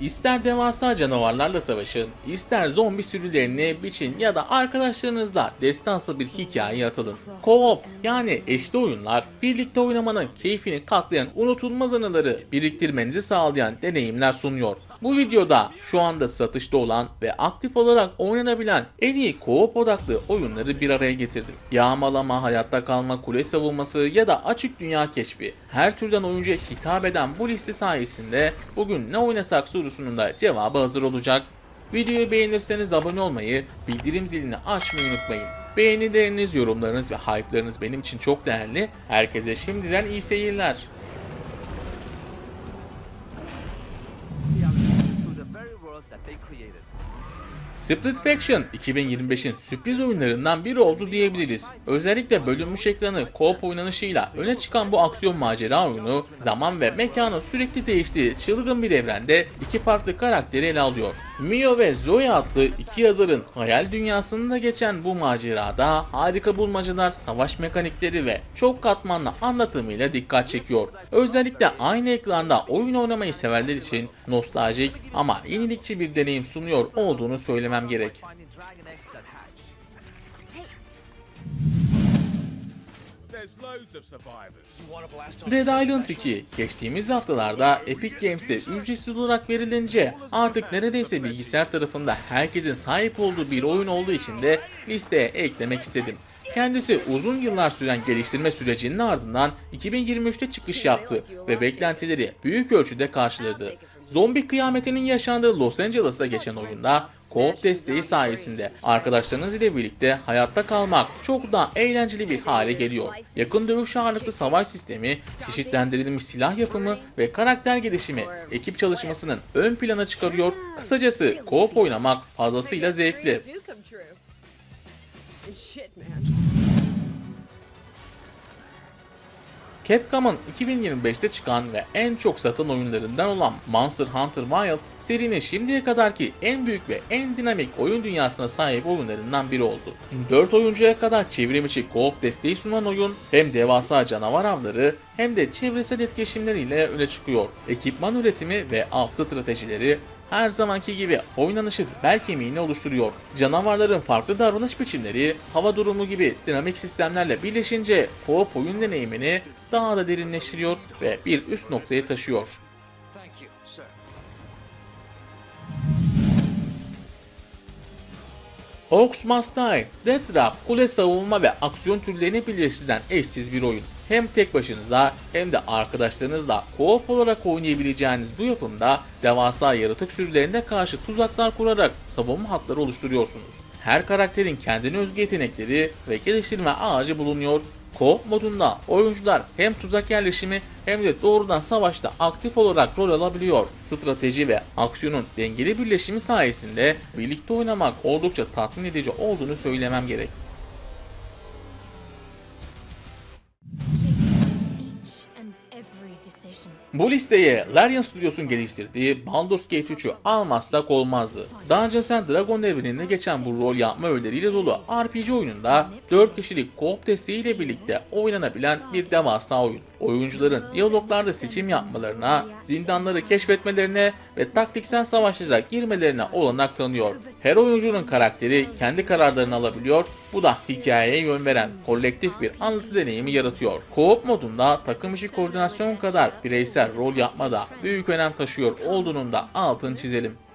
İster devasa canavarlarla savaşın, ister zombi sürülerini biçin ya da arkadaşlarınızla destansı bir hikayeye atılın. Co-op yani eşli oyunlar birlikte oynamanın keyfini katlayan unutulmaz anıları biriktirmenizi sağlayan deneyimler sunuyor. Bu videoda şu anda satışta olan ve aktif olarak oynanabilen en iyi co-op odaklı oyunları bir araya getirdim. Yağmalama, hayatta kalma, kule savunması ya da açık dünya keşfi. Her türden oyuncuya hitap eden bu liste sayesinde bugün ne oynasak sorusunun da cevabı hazır olacak. Videoyu beğenirseniz abone olmayı, bildirim zilini açmayı unutmayın. Beğenileriniz, yorumlarınız ve hype'larınız benim için çok değerli. Herkese şimdiden iyi seyirler. That they created. Split Faction 2025'in sürpriz oyunlarından biri oldu diyebiliriz. Özellikle bölünmüş ekranı co-op oynanışıyla öne çıkan bu aksiyon macera oyunu zaman ve mekanın sürekli değiştiği çılgın bir evrende iki farklı karakteri ele alıyor. Mio ve Zoe adlı iki yazarın hayal dünyasında geçen bu macerada harika bulmacalar, savaş mekanikleri ve çok katmanlı anlatımıyla dikkat çekiyor. Özellikle aynı ekranda oyun oynamayı severler için nostaljik ama yenilikçi bir deneyim sunuyor olduğunu söylemem gerek. Dead Island 2 geçtiğimiz haftalarda Epic Games'te ücretsiz olarak verilince artık neredeyse bilgisayar tarafında herkesin sahip olduğu bir oyun olduğu için de listeye eklemek istedim. Kendisi uzun yıllar süren geliştirme sürecinin ardından 2023'te çıkış yaptı ve beklentileri büyük ölçüde karşıladı. Zombi kıyametinin yaşandığı Los Angeles'ta geçen oyunda co-op desteği sayesinde arkadaşlarınız ile birlikte hayatta kalmak çok daha eğlenceli bir hale geliyor. Yakın dövüş ağırlıklı savaş sistemi, çeşitlendirilmiş silah yapımı ve karakter gelişimi ekip çalışmasının ön plana çıkarıyor. Kısacası co-op oynamak fazlasıyla zevkli. Capcom'un 2025'te çıkan ve en çok satan oyunlarından olan Monster Hunter Wilds, serinin şimdiye kadarki en büyük ve en dinamik oyun dünyasına sahip oyunlarından biri oldu. 4 oyuncuya kadar çevrim içi co-op desteği sunan oyun hem devasa canavar avları hem de çevresel etkileşimleriyle öne çıkıyor. Ekipman üretimi ve av stratejileri her zamanki gibi oynanışı bel kemiğini oluşturuyor. Canavarların farklı davranış biçimleri, hava durumu gibi dinamik sistemlerle birleşince co-op oyun deneyimini daha da derinleştiriyor ve bir üst noktaya taşıyor. Orcs Must Die, Death Trap, kule savunma ve aksiyon türlerini birleştiren eşsiz bir oyun. Hem tek başınıza hem de arkadaşlarınızla co-op olarak oynayabileceğiniz bu yapımda devasa yaratık sürülerine karşı tuzaklar kurarak savunma hatları oluşturuyorsunuz. Her karakterin kendine özgü yetenekleri ve geliştirme ağacı bulunuyor Co-op modunda oyuncular hem tuzak yerleşimi hem de doğrudan savaşta aktif olarak rol alabiliyor. Strateji ve aksiyonun dengeli birleşimi sayesinde birlikte oynamak oldukça tatmin edici olduğunu söylemem gerek. Bu listeye Larian Studios'un geliştirdiği Baldur's Gate 3'ü almazsak olmazdı. Dungeons and Dragon evreninde geçen bu rol yapma öğeleriyle dolu RPG oyununda 4 kişilik co-op desteğiyle birlikte oynanabilen bir devasa oyun. Oyuncuların diyaloglarda seçim yapmalarına, zindanları keşfetmelerine ve taktiksel savaşlara girmelerine olanak tanıyor. Her oyuncunun karakteri kendi kararlarını alabiliyor, bu da hikayeye yön veren kolektif bir anlatı deneyimi yaratıyor. Co-op modunda takım işi koordinasyon kadar bireysel rol yapma da büyük önem taşıyor olduğunun da altını çizelim.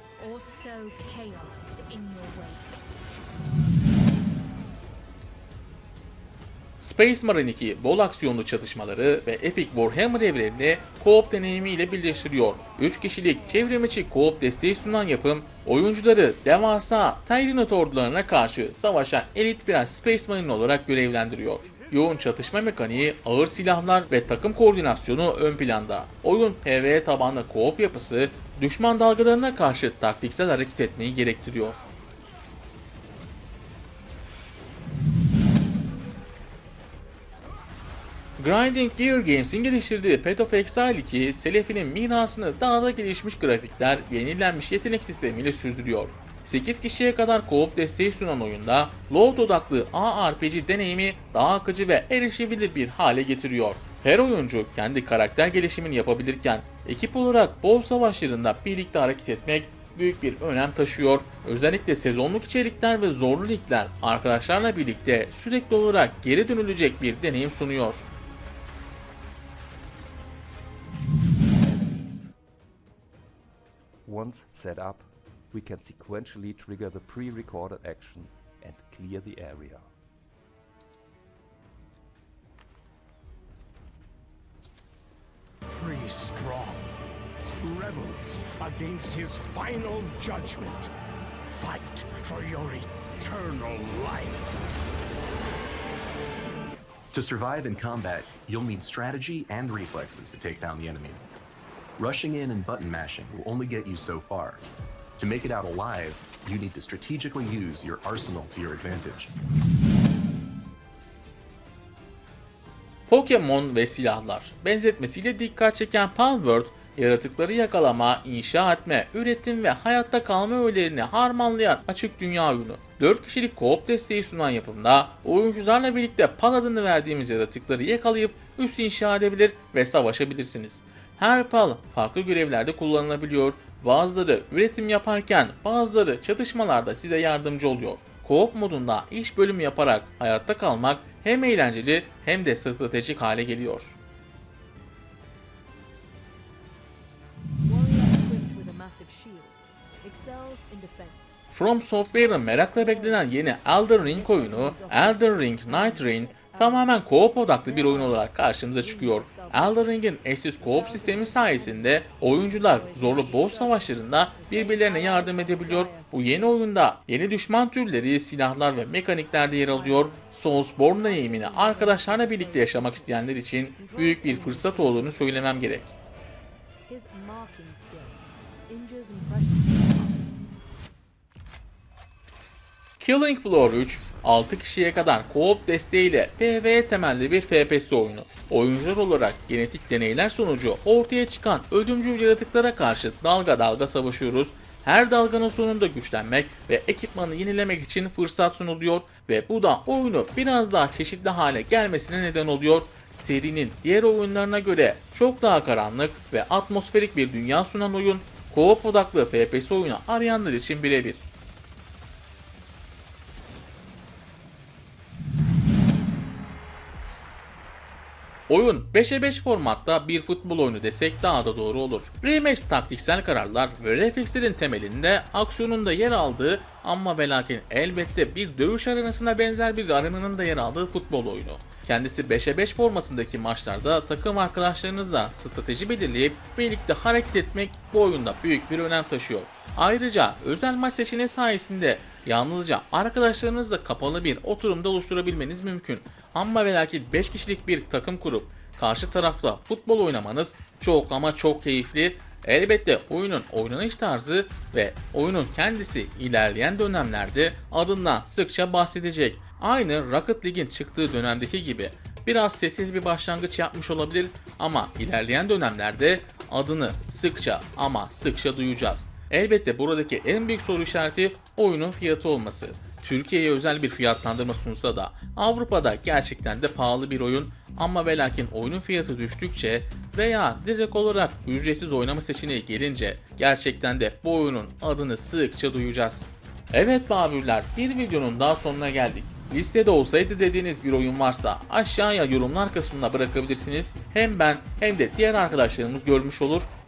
Space Marine 2 bol aksiyonlu çatışmaları ve Epic Warhammer evrenini co-op deneyimiyle birleştiriyor. 3 kişilik çevrimiçi co-op desteği sunan yapım, oyuncuları devasa Tyraniot ordularına karşı savaşan elit birer Space Marine olarak görevlendiriyor. Yoğun çatışma mekaniği, ağır silahlar ve takım koordinasyonu ön planda. Oyun PvE tabanlı co-op yapısı, düşman dalgalarına karşı taktiksel hareket etmeyi gerektiriyor. Grinding Gear Games'in geliştirdiği Path of Exile 2, Selefi'nin mirasını daha da gelişmiş grafikler yenilenmiş yetenek sistemiyle sürdürüyor. 8 kişiye kadar co-op desteği sunan oyunda, load odaklı ARPG deneyimi daha akıcı ve erişebilir bir hale getiriyor. Her oyuncu kendi karakter gelişimini yapabilirken ekip olarak bol savaşlarında birlikte hareket etmek büyük bir önem taşıyor. Özellikle sezonluk içerikler ve zorlu ligler arkadaşlarla birlikte sürekli olarak geri dönülecek bir deneyim sunuyor. Once set up, we can sequentially trigger the pre-recorded actions and clear the area. Three strong. Rebels against his final judgment. Fight for your eternal life. To survive in combat, you'll need strategy and reflexes to take down the enemies. Rushing in and button mashing will only get you so far. To make it out alive, you need to strategically use your arsenal to your advantage. Pokemon ve silahlar. Benzetmesiyle dikkat çeken Palworld, yaratıkları yakalama, inşa etme, üretim ve hayatta kalma öğelerini harmanlayan açık dünya oyunu. 4 kişilik co-op desteği sunan yapımda oyuncularla birlikte Pal adını verdiğimiz yaratıkları yakalayıp üs inşa edebilir ve savaşabilirsiniz. Her pal farklı görevlerde kullanılabiliyor. Bazıları üretim yaparken bazıları çatışmalarda size yardımcı oluyor. Co-op modunda iş bölümü yaparak hayatta kalmak hem eğlenceli hem de stratejik hale geliyor. From Software'ın merakla beklenen yeni Elden Ring oyunu Elden Ring Night Rain tamamen co-op odaklı bir oyun olarak karşımıza çıkıyor. Elden Ring'in eşsiz co-op sistemi sayesinde oyuncular zorlu boss savaşlarında birbirlerine yardım edebiliyor. Bu yeni oyunda yeni düşman türleri, silahlar ve mekanikler de yer alıyor. Soulsborne deneyimini arkadaşlarla birlikte yaşamak isteyenler için büyük bir fırsat olduğunu söylemem gerek. Killing Floor 3, 6 kişiye kadar co-op desteğiyle PvE temelli bir FPS oyunu. Oyuncular olarak genetik deneyler sonucu ortaya çıkan ödümcül yaratıklara karşı dalga dalga savaşıyoruz. Her dalganın sonunda güçlenmek ve ekipmanı yenilemek için fırsat sunuluyor ve bu da oyunu biraz daha çeşitli hale gelmesine neden oluyor. Serinin diğer oyunlarına göre çok daha karanlık ve atmosferik bir dünya sunan oyun, co-op odaklı FPS oyunu arayanlar için birebir. Oyun 5'e 5 formatta bir futbol oyunu desek daha da doğru olur. Rematch taktiksel kararlar ve reflekslerin temelinde aksiyonun da yer aldığı ama ve elbette bir dövüş arenasına benzer bir arenanın da yer aldığı futbol oyunu. Kendisi 5'e 5 formatındaki maçlarda takım arkadaşlarınızla strateji belirleyip birlikte hareket etmek bu oyunda büyük bir önem taşıyor. Ayrıca özel maç seçeneği sayesinde yalnızca arkadaşlarınızla kapalı bir oturumda oluşturabilmeniz mümkün. Ama ve lakin 5 kişilik bir takım kurup karşı tarafla futbol oynamanız çok ama çok keyifli. Elbette oyunun oynanış tarzı ve oyunun kendisi ilerleyen dönemlerde adından sıkça bahsedecek. Aynı Rocket League'in çıktığı dönemdeki gibi biraz sessiz bir başlangıç yapmış olabilir ama ilerleyen dönemlerde adını sıkça ama sıkça duyacağız. Elbette buradaki en büyük soru işareti oyunun fiyatı olması. Türkiye'ye özel bir fiyatlandırma sunsa da Avrupa'da gerçekten de pahalı bir oyun ama ve lakin oyunun fiyatı düştükçe veya direkt olarak ücretsiz oynama seçeneği gelince gerçekten de bu oyunun adını sıkça duyacağız. Evet babürler bir videonun daha sonuna geldik. Listede olsaydı dediğiniz bir oyun varsa aşağıya yorumlar kısmına bırakabilirsiniz. Hem ben hem de diğer arkadaşlarımız görmüş olur.